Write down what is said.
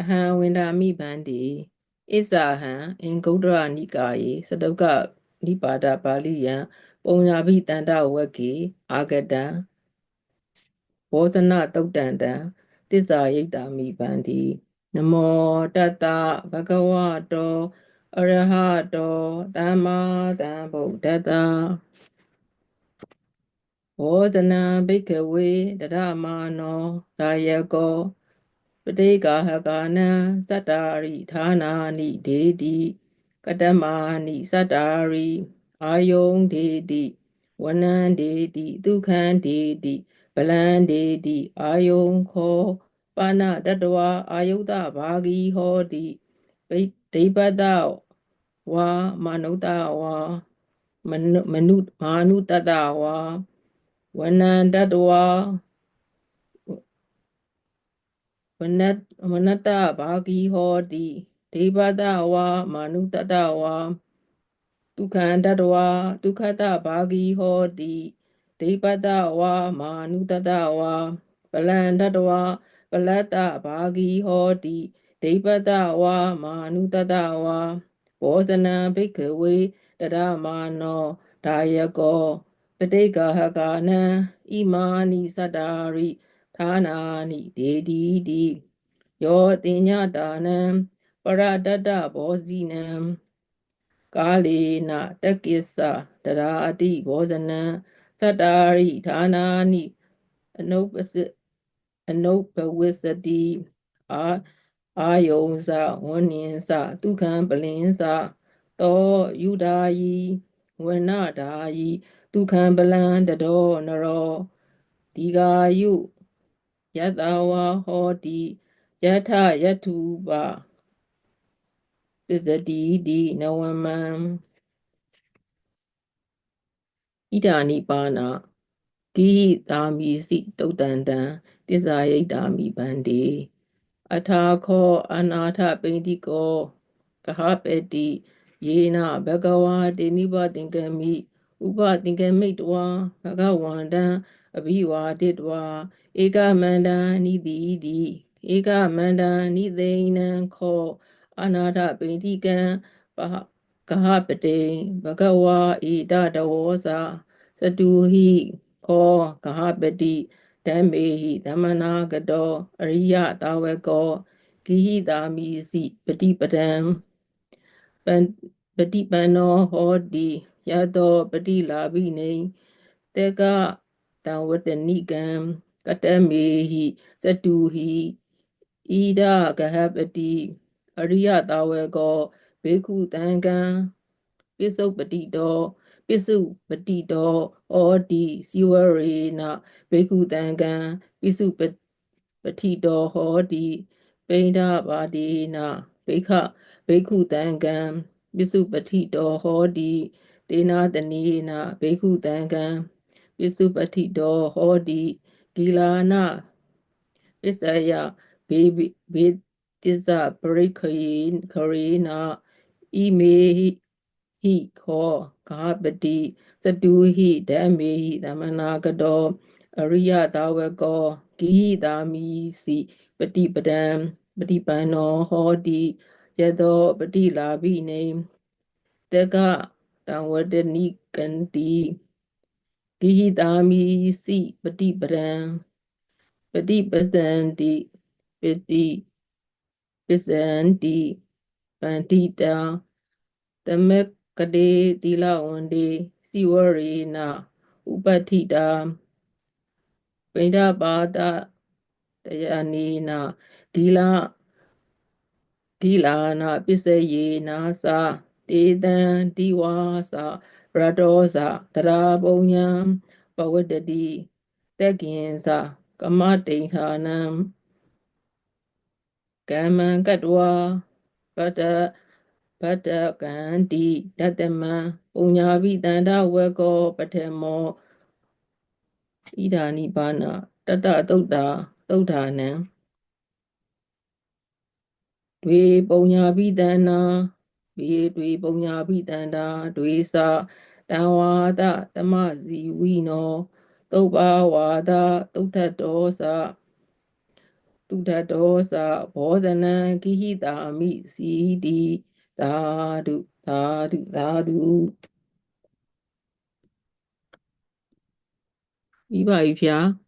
အဟံဝန္ဒာမိဗန္တိဣဇာဟံအင်္ဂုတ္တရနိကာယေစတုကနိပါဒပါဠိယံပုံညာဘိတန္တဝက္ကေအာဂတံဘောဇနတုတ်တံတံတစ္ဆာယိတ်တာမိဗန္တိနမောတတ္တဘဂဝတောအရဟတောသမ္မာသမ္ဗုဒ္ဓတ္တဘောဇနံဘိက္ခဝေတရမာနောရာယကော ပတိကာဟကာနံသတ္တာရိဌာနာနိဒေတိကတမာနိသတ္တာရိအာယုံဒေတိဝနံဒေတိဒုက္ခံဒေတိဗလံဒေတိအာယုံခောပါဏတတဝါအာယုဒဘာဂီဟောတိဗိဒိပတဝါမနုတဝါမနုမနုမာနုတတဝါဝနံတတဝါဝ နတဝနတဘာဂီဟောတိဒေဝတဝါမာနုတတဝါဒုက္ခံတတဝါဒုက္ခတဘာဂီဟောတိဒေပတဝါမာနုတတဝါပလံတတဝါပလတ္တဘာဂီဟောတိဒေပတဝါမာနုတတဝါဘောဇနံဘိက္ခဝေတရမာနောဒါယကောပဋိက္ခဟကာနံဣမာနိသတ္တာရိ ဌာနာနိဒေတိတိယောတိညတာနံပရတတ္တဘောဇိနံကာလေနတက္ကိစ္စတရာအတိဘောဇနံသတ္တာရိဌာနာနိအနုပစအနုပဝစ္စတိအာအာယုံစဝဏ္ဏင်စဒုက္ခံပလင်စသောယုဒာယီဝဏဒာယီဒုက္ခံပလံတတော်နရောဒီဃာယု ယတဝါဟောတိယထယထုပပစ္စတိတိနဝမံဣဒာနိပါဏကိဟိတာမိစိတုတ်တန်တံတစ္ဆာယိတ်တာမိဗန္တိအထာခောအနာထပိန္တိကောကဟပတိယေနဘဂဝါတေနိဗသင်္ကမိဥပသင်္ကမိတဝါဘဂဝန္တံ အဘိဝါတိတဝါဧကမန္တံနိတိတိဧကမန္တံနိသိဏံခောအနာထပိန္တိကံပဟကဟပတိဘဂဝါဣဒတဝောစာစတုဟိခောကဟပတိဓမ္မေဟိသမနာကတောအရိယတာဝကောကိဟိတာမိစိပฏิပဒံပန္ပฏิပန္နောဟောတိယတောပฏิလာဘိနေတေက တံဝတ္တနိကံကတမေဟိစတုဟိဣဒကဟပတိအရိယတာဝကောဘေကုတံကံပိစုပတိတောပိစုပတိတောဩတိစီဝရေနဘေကုတံကံပိစုပပတိတောဟောတိပိဏပါတိနဘေခဘေကုတံကံပိစုပတိတောဟောတိတေနာတနေနဘေကုတံကံ ပိစုပတိတောဟောတိဂီလာနပစ္စယဘေဘေတစ္ဆပရိခေခရေနာဣမေဟိခောကာပတိစတုဟိဓမ္မေဟိသမနာကတောအရိယသာဝကောကိဟိတာမိစီပฏิပဒံပฏิပန္နောဟောတိယသောပฏิလာဘိနေတကတံဝတ္တနိကန္တိ ကိဟိတာမိစီပฏิပဒံပฏิပဒံတိပတိပစ္စန္တိပန္တိတာတမကတိတိလဝန္တိစီဝရေနဥပတိတာပိဋပါဒတယနေနဂီလာဂီလာနာပစ္စယေနာသာတေတံတိဝါသာ ရတောသာတရာပုံညာပဝတ္တိတက်ကင်သာကမတိဌာနံကမ္မံကတ္တဝါပတ္တပတ္တကံတိတတမံပုညာပိတန္တဝကောပထမောဣဒာနိဘာနာတတသုတ်တာသုတ်ဌာနံတွေပုညာပိတန္နာ ပေတွေပုံညာပိတန္တာတွေစတံဝါဒတမဇီဝီနောတုပ္ပဝါဒတုဋ္ဌတောစတုဋ္ဌတောစဘောဇနံကိဟိတာမိစီတိသာဓုသာဓုသာဓုပြီးပါပြီဖျား